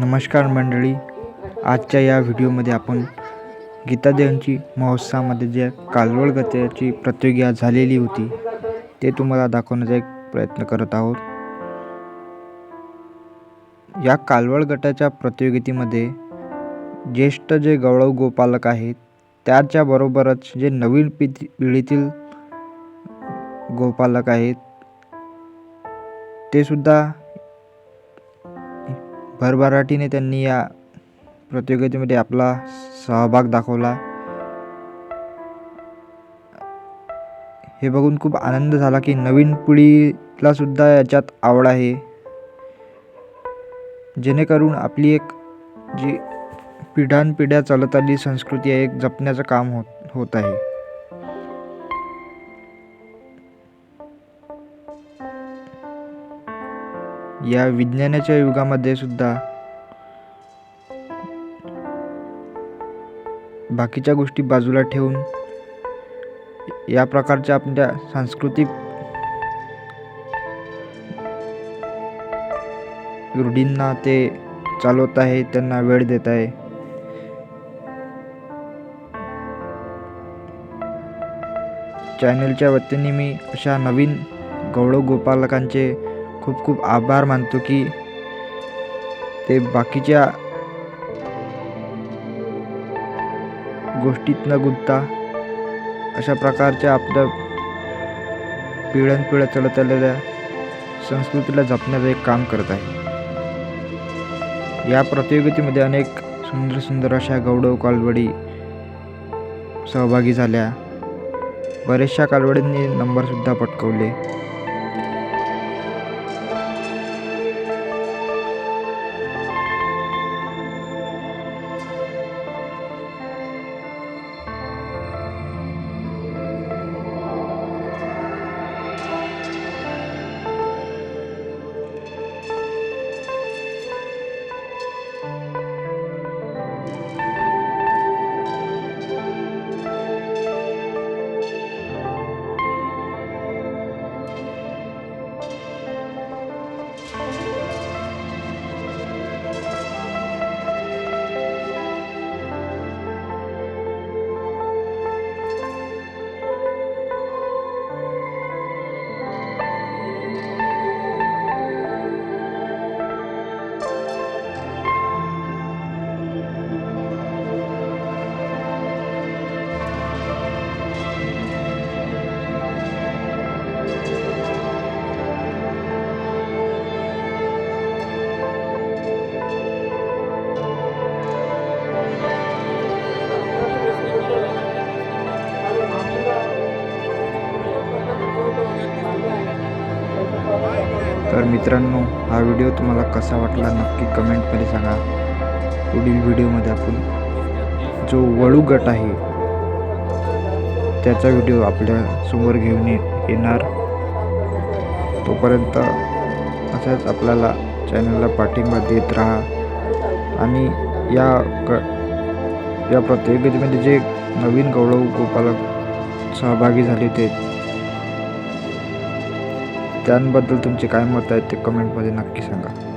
नमस्कार मंडळी. आजच्या या व्हिडिओमध्ये आपण गीता महोत्सवामध्ये जे कालवड गत्याची प्रतियोगिता झालेली होती ते तुम्हाला दाखवण्याचा एक प्रयत्न करत आहोत. या कालवड गटाच्या प्रतियोगितेमध्ये ज्येष्ठ जे गौरव गोपालक आहेत त्याच्याबरोबरच जे नवीन पिढी पिढीतील गोपालक आहेत ते सुद्धा भरभराटीने त्यांनी या प्रतियोगितेमध्ये आपला सहभाग दाखवला. हे बघून खूप आनंद झाला की नवीन पिढीला सुद्धा याच्यात आवड आहे. जेणेकरून आपली एक जी पिढ्यानपिढ्या चालत आली संस्कृती आहे एक जपण्याचं काम होत होत आहे. या विज्ञानाच्या युगामध्ये सुद्धा बाकीच्या गोष्टी बाजूला ठेवून या प्रकारच्या आपल्या सांस्कृतिक रूढींना ते चालवत आहे त्यांना वेळ देत आहे. चॅनलच्या वतीने मी अशा नवीन गौरव गोपालकांचे खूप खूप आभार मानतो की ते बाकीच्या गोष्टीत न गुंतता अशा प्रकारच्या आपल्या पिढ्यानपिढ्या चलत आलेल्या संस्कृतीला जपण्याचं एक काम करत आहे. या प्रतियोगितेमध्ये अनेक सुंदर सुंदर अशा गौडव कालवडी सहभागी झाल्या. बऱ्याचशा कालवडींनी नंबरसुद्धा पटकवले. तर मित्रांनो हा व्हिडिओ तुम्हाला कसा वाटला नक्की कमेंटमध्ये सांगा. पुढील व्हिडिओमध्ये आपण जो वळू गट आहे त्याचा व्हिडिओ आपल्यासमोर घेऊन येणार. तोपर्यंत असंच आपल्याला चॅनलला पाठिंबा देत राहा. आणि या क या प्रतियोगितेमध्ये जे नवीन गौरव गोपालक सहभागी झाले ते त्यांबद्दल तुमचे काय मत आहे ते कमेंटमध्ये नक्की सांगा.